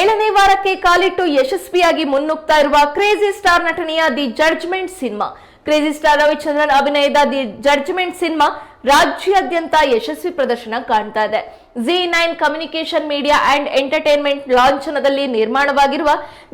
ಏಳನೇ ವಾರಕ್ಕೆ ಕಾಲಿಟ್ಟು ಯಶಸ್ವಿಯಾಗಿ ಮುನ್ನುಗ್ತಾ ಇರುವ ಕ್ರೇಜಿ ಸ್ಟಾರ್ ನಟನೆಯ the judgement cinema. Crazy star Ravichandran ಅಭಿನಯದ ದಿ ಜಡ್ಜ್ಮೆಂಟ್ ಸಿನಿಮಾ ರಾಜ್ಯಾದ್ಯಂತ ಯಶಸ್ವಿ ಪ್ರದರ್ಶನ ಕಾಣ್ತಾ ಇದೆ. G nine communication media and entertainment ಲಾಂಛನದಲ್ಲಿ ನಿರ್ಮಾಣವಾಗಿರುವ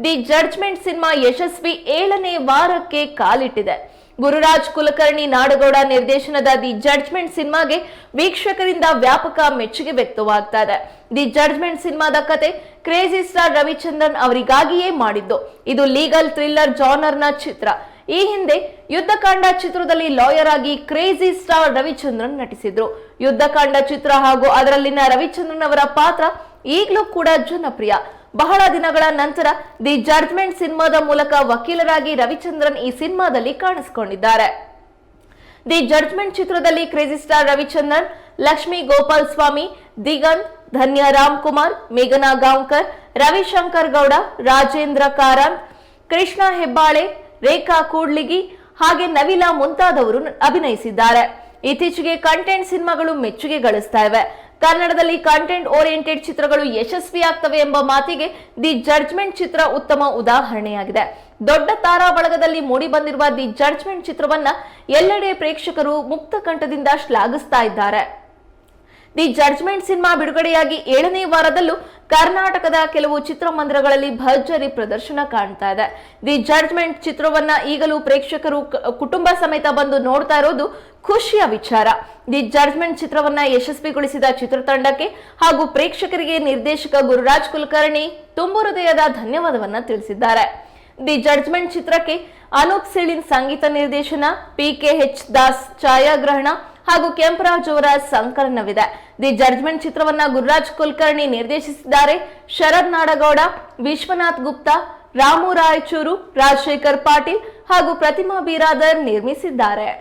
ದಿ ಜಡ್ಜ್ಮೆಂಟ್ ಸಿನಿಮಾ ಯಶಸ್ವಿ ಏಳನೇ ವಾರಕ್ಕೆ ಕಾಲಿಟ್ಟಿದೆ. ಗುರುರಾಜ್ ಕುಲಕರ್ಣಿ ನಾಡಗೌಡ ನಿರ್ದೇಶನದ ದಿ ಜಡ್ಜ್ಮೆಂಟ್ ಸಿನಿಮಾಗೆ ವೀಕ್ಷಕರಿಂದ ವ್ಯಾಪಕ ಮೆಚ್ಚುಗೆ ವ್ಯಕ್ತವಾಗ್ತಾ ಇದೆ. ದಿ ಜಡ್ಜ್ಮೆಂಟ್ ಸಿನಿಮಾದ ಕತೆ ಕ್ರೇಜಿ ಸ್ಟಾರ್ ರವಿಚಂದ್ರನ್ ಅವರಿಗಾಗಿಯೇ ಮಾಡಿದ್ದು. ಇದು ಲೀಗಲ್ ಥ್ರಿಲ್ಲರ್ ಜಾನರ್ನ ಚಿತ್ರ. ಈ ಹಿಂದೆ ಯುದ್ಧಕಾಂಡ ಚಿತ್ರದಲ್ಲಿ ಲಾಯರ್ ಆಗಿ ಕ್ರೇಜಿ ಸ್ಟಾರ್ ರವಿಚಂದ್ರನ್ ನಟಿಸಿದ್ರು. ಯುದ್ಧಕಾಂಡ ಚಿತ್ರ ಹಾಗೂ ಅದರಲ್ಲಿನ ರವಿಚಂದ್ರನ್ ಅವರ ಪಾತ್ರ ಈಗಲೂ ಕೂಡ ಜನಪ್ರಿಯ. ಬಹಳ ದಿನಗಳ ನಂತರ ದಿ ಜಡ್ಜ್ಮೆಂಟ್ ಸಿನಿಮಾದ ಮೂಲಕ ವಕೀಲರಾಗಿ ರವಿಚಂದ್ರನ್ ಈ ಸಿನಿಮಾದಲ್ಲಿ ಕಾಣಿಸಿಕೊಂಡಿದ್ದಾರೆ. ದಿ ಜಡ್ಜ್ಮೆಂಟ್ ಚಿತ್ರದಲ್ಲಿ ಕ್ರೇಜಿ ಸ್ಟಾರ್ ರವಿಚಂದ್ರನ್, ಲಕ್ಷ್ಮಿ ಗೋಪಾಲ್ ಸ್ವಾಮಿ, ದಿಗಂತ್, ಧನ್ಯ ರಾಮ್ ಕುಮಾರ್, ಮೇಘನಾ ಗಾಂವ್ಕರ್, ರವಿಶಂಕರ್ ಗೌಡ, ರಾಜೇಂದ್ರ ಕಾರಂತ್, ಕೃಷ್ಣ ಹೆಬ್ಬಾಳೆ, ರೇಖಾ ಕೂಡ್ಲಿಗಿ ಹಾಗೆ ನವಿಲಾ ಮುಂತಾದವರು ಅಭಿನಯಿಸಿದ್ದಾರೆ. ಇತ್ತೀಚೆಗೆ ಕಂಟೆಂಟ್ ಸಿನಿಮಾಗಳು ಮೆಚ್ಚುಗೆ ಗಳಿಸ್ತಾ ಇವೆ. ಕನ್ನಡದಲ್ಲಿ ಕಂಟೆಂಟ್ ಓರಿಯೆಂಟೆಡ್ ಚಿತ್ರಗಳು ಯಶಸ್ವಿಯಾಗ್ತವೆ ಎಂಬ ಮಾತಿಗೆ ದಿ ಜಡ್ಜ್ಮೆಂಟ್ ಚಿತ್ರ ಉತ್ತಮ ಉದಾಹರಣೆಯಾಗಿದೆ. ದೊಡ್ಡ ತಾರಾ ಬಳಗದಲ್ಲಿ ಮೂಡಿ ಬಂದಿರುವ ದಿ ಜಡ್ಜ್ಮೆಂಟ್ ಚಿತ್ರವನ್ನ ಎಲ್ಲೆಡೆ ಪ್ರೇಕ್ಷಕರು ಮುಕ್ತ ಕಂಠದಿಂದ ಶ್ಲಾಘಿಸ್ತಾ ಇದ್ದಾರೆ. ದಿ ಜಡ್ಜ್ಮೆಂಟ್ ಸಿನಿಮಾ ಬಿಡುಗಡೆಯಾಗಿ ಏಳನೇ ವಾರದಲ್ಲೂ ಕರ್ನಾಟಕದ ಕೆಲವು ಚಿತ್ರಮಂದಿರಗಳಲ್ಲಿ ಭರ್ಜರಿ ಪ್ರದರ್ಶನ ಕಾಣ್ತಾ ಇದೆ. ದಿ ಜಡ್ಜ್ಮೆಂಟ್ ಚಿತ್ರವನ್ನ ಈಗಲೂ ಪ್ರೇಕ್ಷಕರು ಕುಟುಂಬ ಸಮೇತ ಬಂದು ನೋಡ್ತಾ ಇರೋದು ಖುಷಿಯ ವಿಚಾರ. ದಿ ಜಡ್ಜ್ಮೆಂಟ್ ಚಿತ್ರವನ್ನ ಯಶಸ್ವಿಗೊಳಿಸಿದ ಚಿತ್ರತಂಡಕ್ಕೆ ಹಾಗೂ ಪ್ರೇಕ್ಷಕರಿಗೆ ನಿರ್ದೇಶಕ ಗುರುರಾಜ್ ಕುಲಕರ್ಣಿ ತುಂಬು ಹೃದಯದ ಧನ್ಯವಾದವನ್ನ ತಿಳಿಸಿದ್ದಾರೆ. ದಿ ಜಡ್ಜ್ಮೆಂಟ್ ಚಿತ್ರಕ್ಕೆ ಅನೂಪ್ ಸಿಳಿನ್ ಸಂಗೀತ ನಿರ್ದೇಶನ, ಪಿ ಕೆ ಎಚ್ ದಾಸ್ ಛಾಯಾಗ್ರಹಣ ಹಾಗೂ ಕೆಂಪರಾಜ್ ಅವರ ಸಂಕಲನವಿದೆ. ದಿ ಜಡ್ಜ್ಮೆಂಟ್ ಚಿತ್ರವನ್ನ ಗುರುರಾಜ್ ಕುಲಕರ್ಣಿ ನಿರ್ದೇಶಿಸಿದ್ದಾರೆ. ಶರದ್ ನಾಡಗೌಡ, ವಿಶ್ವನಾಥ್ ಗುಪ್ತಾ, ರಾಮು ರಾಯಚೂರು, ರಾಜಶೇಖರ್ ಪಾಟೀಲ್ ಹಾಗೂ ಪ್ರತಿಮಾ ಬೀರಾದರ್ ನಿರ್ಮಿಸಿದ್ದಾರೆ.